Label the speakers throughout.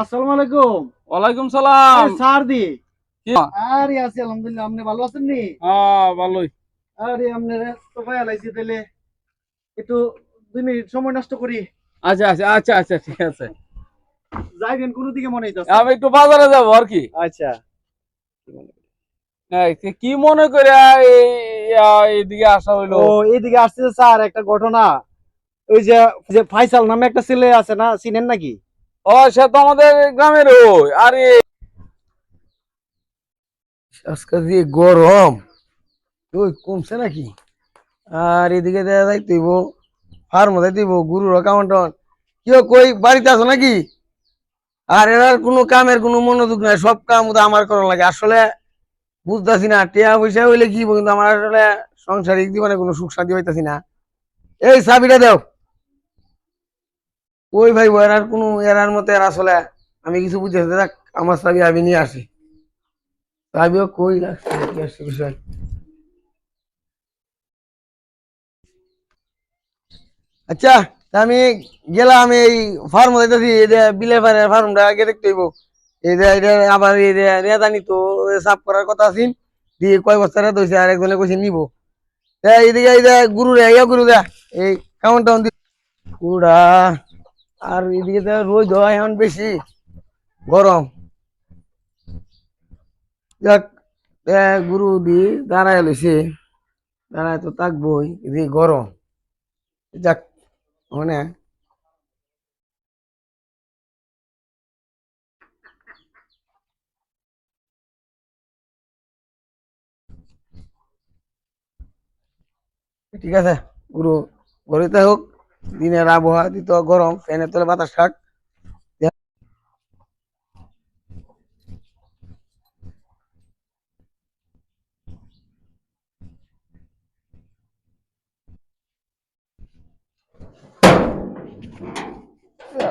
Speaker 1: আসসালামু আলাইকুম।
Speaker 2: ওয়ালাইকুম সালাম।
Speaker 1: স্যার দি।
Speaker 2: কি?
Speaker 1: আরে আছি আলহামদুলিল্লাহ। আপনি ভালো আছেন নি?
Speaker 2: হ্যাঁ ভালোই।
Speaker 1: আরে আপনার তো ভাই আলাইছি তাহলে। একটু দুই মিনিট সময় নষ্ট করি।
Speaker 2: আচ্ছা আচ্ছা আচ্ছা আচ্ছা ঠিক আছে।
Speaker 1: যাইবেন কোন দিকে মনে হইতাছে।
Speaker 2: আমি একটু বাজারে যাব আর কি?
Speaker 1: আচ্ছা।
Speaker 2: কি- কি মনে করে এইদিকে আসা হইল?
Speaker 1: ও এইদিকে আসছে স্যার একটা ঘটনা। ওই যে যে ফাইসাল নামে একটা ছেলে আছে না চিনেন নাকি?
Speaker 2: ও, সে গ্রামের
Speaker 3: গরম, ওই কমছে নাকি? আর এদিকে দেখা যাই তুইব ফার্ম দিব গুরুর কাউন্টন কেউ কই, বাড়িতে আছো নাকি? আর এরার কোনো কামের কোনো মনোযোগ নাই, সব কাম আমার করা লাগে। আসলে বুঝতেছি না, টিয়া পয়সা হইলে কি কিন্তু আমার আসলে সংসারিক জীবনে কোনো সুখ শান্তি হইতাছি না। এই চাবিটা দাও। ওই ভাই এরার কোনো এরার মতো এরা আসলে আমি কিছু বুঝতেছি দেখ আমার চাবি আমি নিয়ে আসি। চাবিও কই লাগছে বিষয়? আচ্ছা আমি গেলাম এই ফার্ম যাইতেছি যে বিলে ফার্মের ফার্মটা আগে দেখতে হইব। যে এটা আবার যে নেতানি তো সাফ করার কথা আছিল দিয়ে কয় বছর দইছে আর একজনে কইছে নিব। এইদিকে এই যে গুরু রে গুরু দে এই কাউন্ট টাউন পুরা আর এদিকে তো রোদ হয় এখন বেশি। গরম। যাক গুরু দি দাঁড়ায় লইছে। দাঁড়ায় তো থাকবই এদি গরম। যাক মানে ঠিক আছে, গুরু ঘরেতে হোক দিনের আবহাওয়া দিত গরম ফ্যানের তলে বাতাস থাক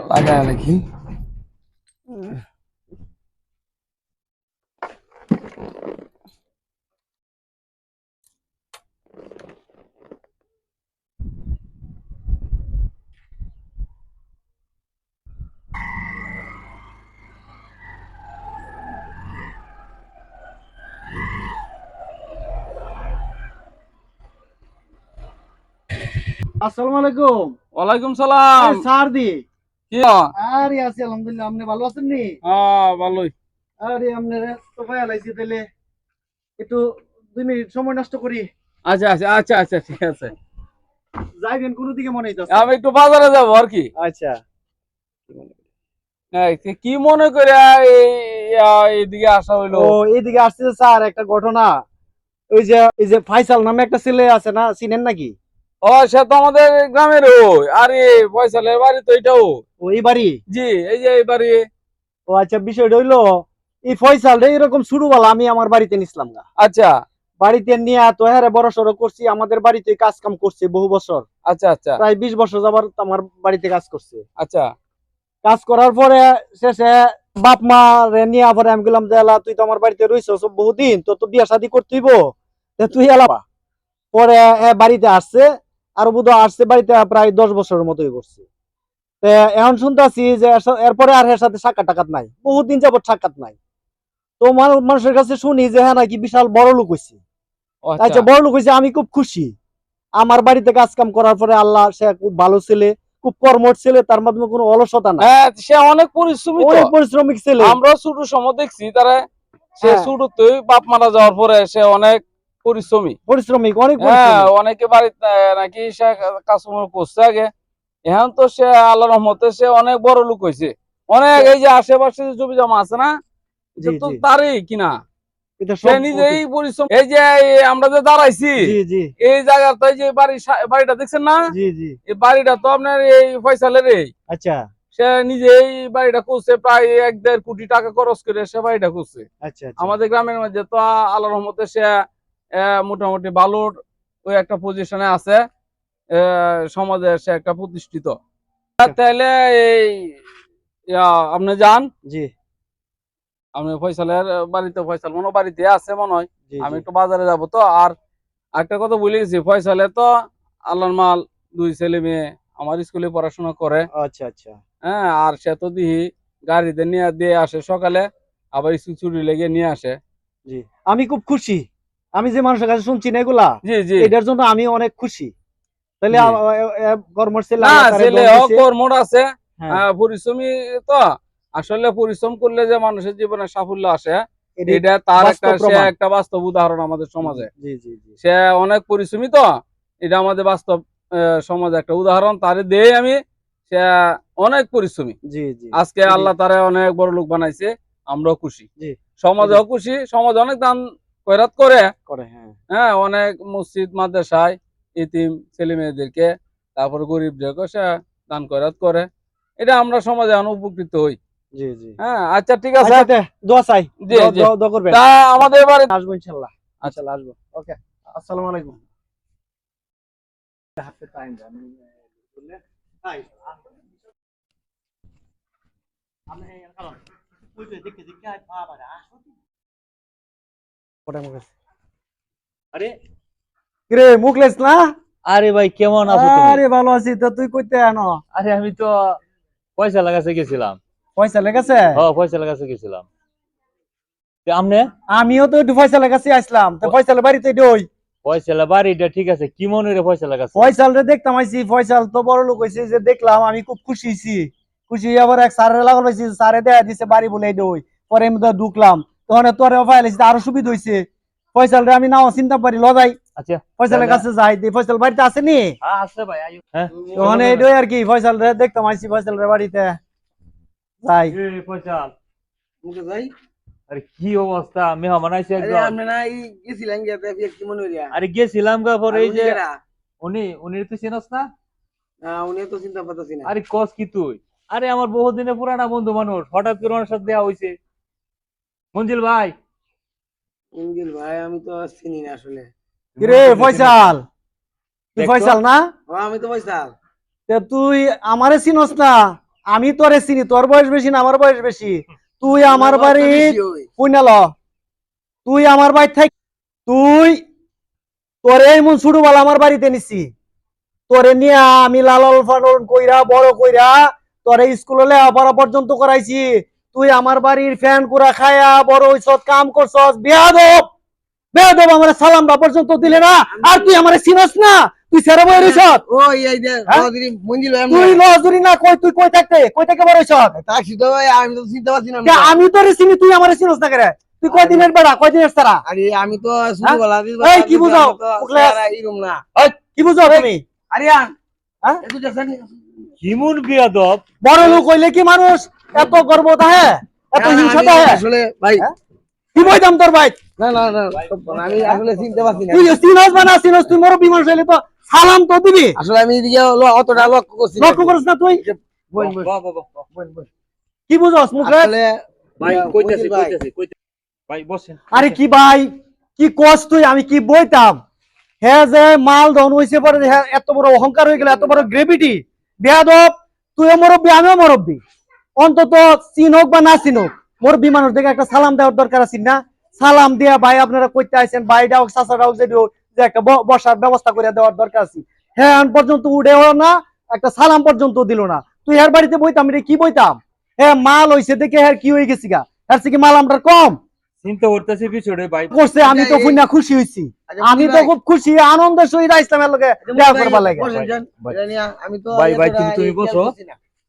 Speaker 3: লাগায় নাকি?
Speaker 1: আসসালামু আলাইকুম।
Speaker 2: ওয়ালাইকুম সালাম।
Speaker 1: স্যার দি
Speaker 2: কি
Speaker 1: আরে আছি আলহামদুলিল্লাহ। আপনি ভালো আছেন নি?
Speaker 2: হ্যাঁ ভালোই।
Speaker 1: আরে আপনার তো ভাই আলাইছি তাহলে একটু দুই মিনিট সময় নষ্ট করি।
Speaker 2: আচ্ছা আচ্ছা আচ্ছা আচ্ছা ঠিক আছে।
Speaker 1: যাইবেন কোন দিকে মনে হইতাছে
Speaker 2: আমি একটু বাজারে যাব আর কি।
Speaker 1: আচ্ছা।
Speaker 2: কি- মনে করে এইদিকে আসা হইল?
Speaker 1: ও এইদিকে আসছে স্যার একটা ঘটনা। ওই যে এই যে ফাইসাল নামে একটা ছেলে আছে না চিনেন নাকি?
Speaker 2: ও সে তো আমাদের গ্রামের ওই। আরে ফয়সালের বাড়ি তো এটাও।
Speaker 1: ও এই বাড়ি?
Speaker 2: জি এই যে এই বাড়ি।
Speaker 1: ও আচ্ছা বিষয়টা হইল এই ফয়সাল রে এরকম শুরুবেলা আমি আমার বাড়িতে নিছিলাম গা।
Speaker 2: আচ্ছা।
Speaker 1: বাড়িতে নিয়ে তো হ্যাঁ বড় সড়ো করছি আমাদের বাড়িতে কাজ কাম করছে বহু বছর।
Speaker 2: আচ্ছা আচ্ছা।
Speaker 1: প্রায় বিশ বছর যাবার আমার বাড়িতে কাজ করছে।
Speaker 2: আচ্ছা।
Speaker 1: কাজ করার পরে শেষে বাপ মা রে নিয়ে পরে আমি গেলাম যে এলা তুই তো আমার বাড়িতে রইছ বহুদিন তো তো বিয়া শাদি করতে হইব। তুই এলাবা পরে এ বাড়িতে আসছে আর বুধ আসছে বাড়িতে প্রায় দশ বছরের মতোই করছে। এখন শুনতেছি যে এরপরে আর এর সাথে সাক্ষাৎ টাকাত নাই। বহুদিন যাবত সাক্ষাৎ নাই। তো মানুষের কাছে শুনি যে হ্যাঁ নাকি বিশাল বড় লোক হইছে।
Speaker 2: ও
Speaker 1: আচ্ছা। বড় লোক হইছে আমি খুব খুশি। আমার বাড়িতে কাজ কাম করার পরে আল্লাহ সে খুব ভালো ছেলে খুব কর্মঠ ছেলে তার মাধ্যমে কোনো অলসতা নাই।
Speaker 2: হ্যাঁ সে অনেক পরিশ্রমী
Speaker 1: অনেক পরিশ্রমিক ছেলে।
Speaker 2: আমরা ছোট সময় দেখছি তারা সে
Speaker 1: হ্যাঁ।
Speaker 2: ছোটতেই বাপ মারা যাওয়ার পরে সে অনেক পরিশ্রমী।
Speaker 1: পরিশ্রমিক অনেক
Speaker 2: হ্যাঁ অনেকে বাড়িতে নাকি সে কাস্টমার করছে আগে। এখন তো সে আল্লাহ রহমতে সে অনেক বড় লোক হয়েছে। অনেক এই যে আশেপাশে যে জমি জমা আছে না তো তারই কিনা। সে নিজেই পরিশ্রম এই যে আমরা যে দাঁড়াইছি
Speaker 1: জি জি।
Speaker 2: এই জায়গাতে যে বাড়ি বাড়িটা দেখছেন না? এই বাড়িটা তো আপনার এই ফয়সালের এই
Speaker 1: আচ্ছা।
Speaker 2: সে নিজেই বাড়িটা করছে প্রায় এক দেড় কোটি টাকা খরচ করে সে বাড়িটা করছে
Speaker 1: আচ্ছা আচ্ছা।
Speaker 2: আমাদের গ্রামের মধ্যে তো আল্লাহ রহমতে সে মোটামুটি ভালোর ওই একটা পজিশনে আছে সমাজে সে একটা প্রতিষ্ঠিত। তাহলে এই আপনি যান।
Speaker 1: জি।
Speaker 2: আপনি ফয়সালের বাড়িতে ফয়সাল মনে বাড়িতে আছে মনে হয়। আমি একটু বাজারে যাব তো। আর একটা কথা বলে গেছি ফয়সালে তো আল্লাহর মাল দুই ছেলে মেয়ে আমার স্কুলে পড়াশোনা করে।
Speaker 1: আচ্ছা আচ্ছা।
Speaker 2: হ্যাঁ আর সে তো দিহি গাড়িতে নিয়ে দিয়ে আসে সকালে আবার স্কুল ছুটি লেগে নিয়ে আসে।
Speaker 1: জি। আমি খুব খুশি। আমি যে মানুষের কাছে শুনছি না এগুলা
Speaker 2: জি জি।
Speaker 1: এটার জন্য আমি অনেক খুশি। তাহলে। কর্মর ছেলে।
Speaker 2: কর্মঠ আছে।
Speaker 1: হ্যাঁ,
Speaker 2: পরিশ্রমী তো। আসলে পরিশ্রম করলে যে মানুষের জীবনে সাফল্য আসে এটা তার একটা
Speaker 1: বাস্তব
Speaker 2: সে একটা বাস্তব উদাহরণ আমাদের সমাজে। সে অনেক পরিশ্রমী তো। এটা আমাদের বাস্তব সমাজে একটা উদাহরণ। তারে দিয়ে আমি সে অনেক পরিশ্রমী।
Speaker 1: জি জি।
Speaker 2: আজকে আল্লাহ তারা অনেক বড় লোক বানাইছে। আমরাও খুশি। সমাজেও খুশি। সমাজ অনেক দান কয়রাত করে
Speaker 1: করে হ্যাঁ
Speaker 2: হ্যাঁ অনেক মসজিদ মাদ্রাসায় ইতিম ছেলে মেয়েদেরকে তারপরে গরিবদেরকে সে দান কয়রাত করে এটা আমরা সমাজে এখন উপকৃত হই
Speaker 1: জি জি
Speaker 2: হ্যাঁ আচ্ছা ঠিক আছে
Speaker 1: আচ্ছা দোয়া চাই
Speaker 2: জি, জি।
Speaker 1: দোয়া- দোয়া করবেন
Speaker 2: তা আমাদের এবারে
Speaker 1: আসব ইনশাল্লাহ ইনশাল্লাহ আসব ওকে আসসালামু আলাইকুম হাতে টাইম দেন তাই আমি বুঝলে দেখতে দেখতে আর বাবা আসো ওটা মুখ
Speaker 4: আরে।
Speaker 1: রে মুখলেস না?
Speaker 4: আরে ভাই কেমন আছো তুমি?
Speaker 1: আরে ভালো আছি। তো তুই কইতে আনো
Speaker 4: আরে আমি তো পয়সা লাগাতে গেছিলাম।
Speaker 1: পয়সা লেগেছে
Speaker 4: পয়সা গেছিলাম। তে আমনে?
Speaker 1: আমিও তো একটু পয়সা লেগাছি আসলাম। তো পয়সা বাড়িতে ডই
Speaker 4: পয়সা বাড়িটা ঠিক আছে কি মনে রে পয়সা লাগাছে
Speaker 1: ফয়সাল রে দেখতাম আইছি ফয়সাল তো বড় লোক হইছে যে দেখলাম আমি খুব খুশি হইছি। খুশি হয়ে আবার এক স্যারের লাগল হইছি স্যারে দেয়া দিছে বাড়ি বলে দই পরে আমি তো ঢুকলাম। তখন তোরে ফাইল হইছে আরও সুবিধা হইছে। ফয়সাল আমি নাও চিন্তা পারি লজাই
Speaker 4: আচ্ছা।
Speaker 1: ফয়সালের কাছে যাই দি ফয়সাল বাড়িতে আছে নি?
Speaker 4: হ্যাঁ আছে ভাই আয়ো হ্যাঁ।
Speaker 1: তখন এই ডই আর কি ফয়সাল রে দেখতাম আইছি ফয়সাল রে বাড়িতে। যাই।
Speaker 4: এই পয়সা
Speaker 3: মুখে যাই।
Speaker 4: আরে কি অবস্থা মেহমান আইছে
Speaker 3: আরে
Speaker 4: একজন।
Speaker 3: আমরা না এই গেছিলাম গিয়াতে কি মনে হইয়া
Speaker 4: আরে গেছিলাম গা পরে এই যে
Speaker 3: আর
Speaker 4: উনি উনি তুই চিনস না?
Speaker 3: না উনি তো চিন্তা পাতাছি না।
Speaker 4: আরে কস কি তুই? আরে আমার বহুত দিনের পুরানা বন্ধু মানুষ হঠাৎ করে ওনার সাথে দেওয়া হয়েছে মঞ্জিল ভাই।
Speaker 3: ইঞ্জিল ভাই আমি তো চিনি না আসলে।
Speaker 1: কি রে ফয়সাল? তুই ফয়সাল না?
Speaker 3: আমি তো পয়সা
Speaker 1: তে তুই আমারে চিনস না? আমি তোরে চিনি তোর বয়স বেশি না আমার বয়স বেশি? তুই আমার বাড়ি পুইনাল তুই আমার বাড়ি থাক তুই তোরে এমন ছোট বেলা আমার বাড়িতে নিছি। তোরে নিয়ে আমি লালন পালন কইরা বড় কইরা তোরে স্কুলে লেখাপড়া পর্যন্ত করাইছি। তুই আমার বাড়ির ফ্যান কুড়া খায়া বড় হইছত কাম করছস। বেয়াদব! বেয়াদব আমার সালামটা পর্যন্ত দিলে না আর তুই আমারে চিনস না। তুই সেরে বই রইছত
Speaker 3: ও এই যে
Speaker 1: হ্যাঁ?
Speaker 3: মঞ্জিল
Speaker 1: তুই লজুরি না কই তুই কই থাকতে? কই থেকে বড় হইছত
Speaker 3: তাকসি তো আমি তো চিনতে পারছি না।
Speaker 1: চিনি তুই আমারে চিনস না করে? তুই কয় দিনের বেড়া কয় দিনের তারা
Speaker 3: আরে আমি তো
Speaker 1: এই, কি বুঝাও?
Speaker 3: না।
Speaker 1: কি বুঝো তুমি?
Speaker 3: আরিয়ান
Speaker 1: হ্যাঁ?
Speaker 4: কিমন বিয়াদব।
Speaker 1: বড় লোক হইলে কি মানুষ? এত গর্ব তাহে এত হিংসা তাহে।
Speaker 3: আসলে ভাই
Speaker 1: হ্যাঁ? কি তোর ভাই?
Speaker 3: না না না আমি আসলে চিনতে পারছি না।
Speaker 1: তুই চিনস বা না চিনস তুই মোর বিমান হইলে তো সালাম তো দিবি।
Speaker 3: আসলে আমি এদিকে অতটা লক্ষ্য করছি
Speaker 1: লক্ষ্য করিস না তুই?
Speaker 3: বোন, বোন,
Speaker 4: বাহ, বাহ, বাহ, বাহ।
Speaker 3: বোন, বোন।
Speaker 1: কি বুঝস মুখে
Speaker 4: ভাই কইতাছি কইতাছি কইতাছি। ভাই বসেন।
Speaker 1: আরে কি ভাই কি কস তুই আমি কি বইতাম? হে যে মাল ধন হইছে পরে এত বড় অহংকার হয়ে গেল এত বড় গ্রেভিটি বেয়াদব তুই মুরব্বী আমিও মুরব্বী। অন্তত চিন হোক বা না চিনক মুরব্বী মানুষ দেখে একটা সালাম দেওয়ার দরকার আছে না? সালাম দিয়া ভাই আপনারা কইতে আইছেন ভাইটা হোক চাচাটা হোক যেটি হোক, যে একটা বসার ব্যবস্থা করে দেওয়ার দরকার আছে। হ্যাঁ আন পর্যন্ত উঠেও না একটা সালাম পর্যন্ত দিল না। তুই এর বাড়িতে বইতাম রে কি বইতাম? হ্যাঁ মাল হইছে দেখে হ্যাঁ কি হয়ে গেছি গা? এর থেকে মাল আমটার কম?
Speaker 4: চিন্তা করতেছি পিছনে ভাই।
Speaker 1: করছে আমি তো ফুইনা খুশি হইছি।
Speaker 3: আচ্ছা,
Speaker 1: আমি তো খুব খুশি আনন্দের সহিত ইসলামের লগে
Speaker 3: আচ্ছা,
Speaker 1: দেখা
Speaker 3: ভাই,
Speaker 1: করবার লাগে।
Speaker 4: ভাই।
Speaker 3: এটা আমি তো
Speaker 4: ভাই, ভাই, তুমি- তুমি বসো।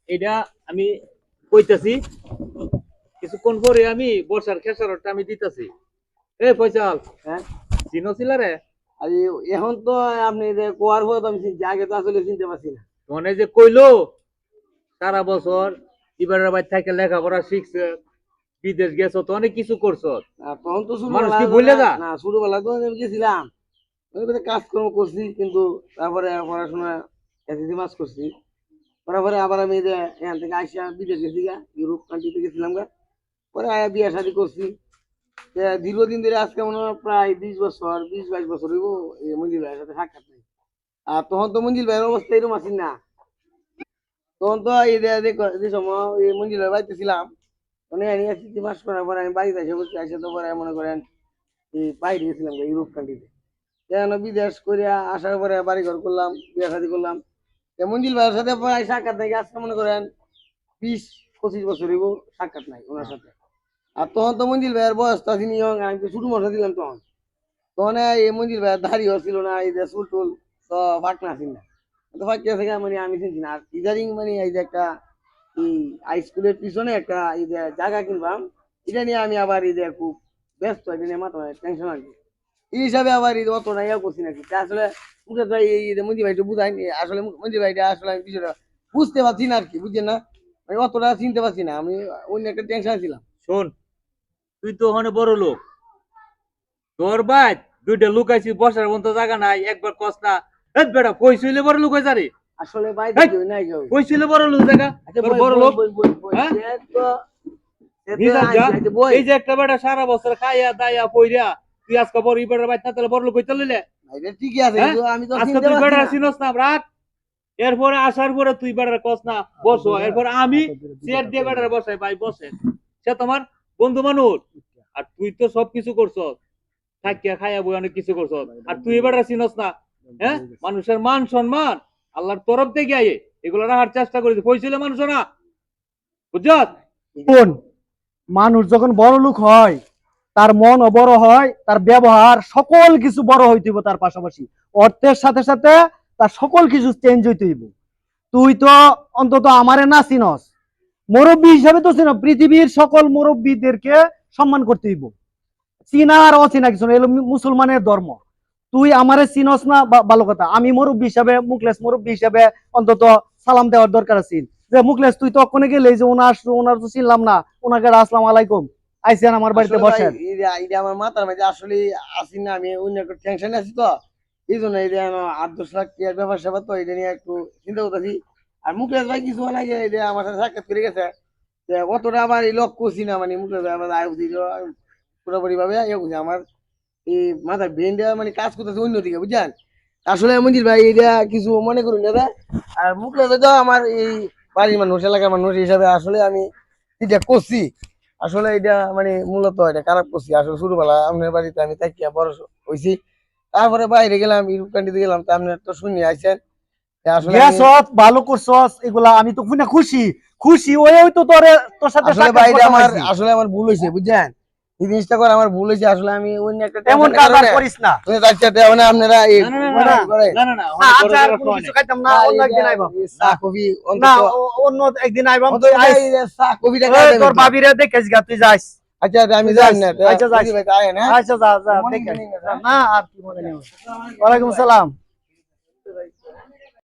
Speaker 4: এটা আমি কইতাছি কিছুক্ষণ পরে আমি বর্ষার খেসারটা আমি দিতাছি। এ পয়সাল
Speaker 3: হ্যাঁ?
Speaker 4: চিনো রে?
Speaker 3: আর এখন তো আপনি যে কোয়ার পর তো আমি আগে তো আসলে চিনতে পারছি না।
Speaker 4: মনে যে কইলো সারা বছর এবারের বাড়ি থেকে লেখাপড়া শিখছে বিদেশ গেছো তো অনেক কিছু করছ।
Speaker 3: তখন তো
Speaker 4: মানুষ
Speaker 3: ছোটবেলা
Speaker 4: কি বললে?
Speaker 3: না তো আমি গেছিলাম। কাজকর্ম করছি কিন্তু তারপরে পড়াশোনা এসএসসি পাস করছি। তারপরে আবার আমি এখান থেকে আসিয়া বিদেশ গেছি গা, ইউরোপ কান্ট্রিতে গেছিলাম গা। পরে আয়া বিয়া শাদি করছি। দীর্ঘদিন ধরে আজকে মনে হয় প্রায় বিশ বছর, বিশ বাইশ বছর হইব এই মঞ্জিল ভাইয়ের সাথে সাক্ষাৎ নেই। আর তখন তো মঞ্জিল ভাইয়ের অবস্থা এরকম আছি না। তখন তো এই যে সময় এই মঞ্জিল ভাই বাড়িতে ছিলাম মানে আমি এসএসসি পাস করার পরে আমি বাড়িতে এসে বসে এসে তো পরে মনে করেন এই বাইরে গেছিলাম ইউরোপ কান্ট্রিতে যেন বিদেশ করিয়া আসার পরে বাড়ি ঘর করলাম, বিয়ে শাদি করলাম। মঞ্জিল ভাইয়ের সাথে প্রায় সাক্ষাৎ থেকে আজকে মনে করেন বিশ পঁচিশ বছর হইব সাক্ষাৎ নাই ওনার সাথে। আর তখন তো মঞ্জিল ভাইয়ের বয়স তো young, আমি তো মশা দিলাম তখন। তখন এই মঞ্জিল ভাইয়ের দাড়ি ছিল না এই যে চুল টুল তো ফাঁকনা আসিন না তো ফাঁকি আছে মানে আমি চিনছি না। আর ইদারিং মানে এই যে একটা হাই স্কুলের পিছনে একটা এই যে জায়গা কিনবাম এটা নিয়ে আমি আবার এই যে খুব ব্যস্ত এটা নিয়ে মাথা টেনশন আর কি এই হিসাবে আবার এই যে অতটা ইয়া করছি নাকি? আসলে মুখে ভাই এই মঞ্জি ভাইটা বুঝাইনি আসলে মঞ্জি ভাইটা আসলে আমি কিছুটা বুঝতে পারছি না আর কি বুঝছেন না? আমি অতটা চিনতে পারছি না আমি অন্য একটা টেনশন ছিলাম।
Speaker 4: শোন তুই তো ওখানে বড় লোক। তোর ভাই দুইটা লোক আইছি বসার মতো জায়গা নাই একবার কস না। এই বেটা কই শুইলে বড় লোক হয়ে যারে
Speaker 3: আসলে ভাই! নাই
Speaker 4: কই শুইলে বড় লোক জায়গা?
Speaker 3: আচ্ছা
Speaker 4: বড় লোক। হ্যাঁ?
Speaker 3: তো- তো।
Speaker 4: এই যে একটা বেটা সারা বছর খাইয়া দাইয়া পইরা তুই আজকে বড় ই বেটার বাইত না তাহলে বড় লোক হইতে লইলে?
Speaker 3: ঠিকই আছে
Speaker 4: হ্যাঁ?
Speaker 3: আমি তো
Speaker 4: আজকে তুই বেটার চিনস না। রাখ এরপরে আসার পরে তুই বেটার কস না বসো এরপরে আমি চেয়ার দিয়ে বেটার বসাই ভাই বসে। সে তোমার বন্ধু মানুষ। আর তুই তো সব কিছু করছস। থাকিয়া খাইয়া বই অনেক কিছু করছস। আর তুই এবার চিনস না। হ্যাঁ? মানুষের মান সম্মান আল্লাহর তরফ থেকে আয়ে এগুলো রাখার চেষ্টা করেছে কইছিল মানুষ না বুঝছস?
Speaker 1: কোন? মানুষ যখন বড় লোক হয় তার মনও বড় হয়, তার ব্যবহার সকল কিছু বড় হইতে হইব তার পাশাপাশি। অর্থের সাথে সাথে তার সকল কিছু চেঞ্জ হইতে হইব। তুই তো অন্তত আমারে না চিনস। মুরব্বী হিসাবে তো চিন পৃথিবীর সকল মুরব্বীদেরকে সম্মান করতে হইব। চিনা আর অচিনা কিছু না এগুলো মু- মুসলমানের ধর্ম। তুই আমারে চিনস না ভালো কথা, আমি মুরব্বী হিসাবে, মুখলেস মুরব্বী হিসাবে অন্তত সালাম দেওয়ার দরকার আছে। যে মুখলেস, তুই তো ওখানে গেলে যে ওনার ওনার তো চিনলাম না, ওনাকে আসসালাম আলাইকুম। আইসেন আমার বাড়িতে বসেন।
Speaker 3: এটা- আমার মাথার মধ্যে আসলে আসি না আমি অন্য একটা টেনশন আছি তো। এই জন্য এটা আমার আট দশ লাখ টাকার ব্যাপার স্যাপার তো এটা নিয়ে একটু চিন্তা করতেছি। আর মুকেশ ভাই কিছু আগে এটা আমার সাথে সাক্ষাৎ করে গেছে। যে অতটা আমার এই লক্ষ্য করছি না মানে মুকেশ ভাই আমার আয় দিল পুরোপুরি ভাবে ইয়ে করছে আমার এই মাথার ব্রেনটা মানে কাজ করতেছে অন্যদিকে বুঝছেন? আসলে মঞ্জিল ভাই এটা কিছু মনে করুন দাদা আর মুকেশ ভাই তো আমার এই বাড়ির মানুষ এলাকার মানুষ হিসাবে আসলে আমি এটা করছি। আসলে এটা মানে মূলত এটা খারাপ করছি। আসলে ছোটবেলা আপনার বাড়িতে আমি তাকিয়া বড় হয়েছি তারপরে বাইরে গেলাম ইউরোপ কান্ট্রিতে গেলাম তা আপনি তো শুনি আইছেন
Speaker 1: ভালো করছস এগুলা আমি তো খুশি। খুশি ওই ওই তো তোরে তোর সাথে
Speaker 3: আসলে বাইরে আমার আসলে আমার ভুল হয়েছে বুঝছেন? এই জিনিসটা করে আমার ভুল হয়েছে আসলে আমি অন্য একটা
Speaker 1: এমন কাজ করিস না।
Speaker 3: তুমি তার সাথে মানে আপনারা এই
Speaker 4: না, না, না,
Speaker 3: মানে
Speaker 1: না,
Speaker 4: না না না
Speaker 1: না, আচ্ছা, কোনো কিছু খাইতাম না অন্য একদিন আইবাম
Speaker 3: এই চা কফি
Speaker 1: না অন্য একদিন
Speaker 3: যে চা কফিটা
Speaker 1: ওই তোর। ভাবিরে দেখিস গা তুই যাইস।
Speaker 3: আচ্ছা আচ্ছা, আমি যাই না
Speaker 1: আচ্ছা, যাস।
Speaker 3: ভাই আয় না।
Speaker 1: আচ্ছা যা যা
Speaker 3: না,
Speaker 1: না আর কি মনে নেই। ওয়ালাইকুম আসসালাম।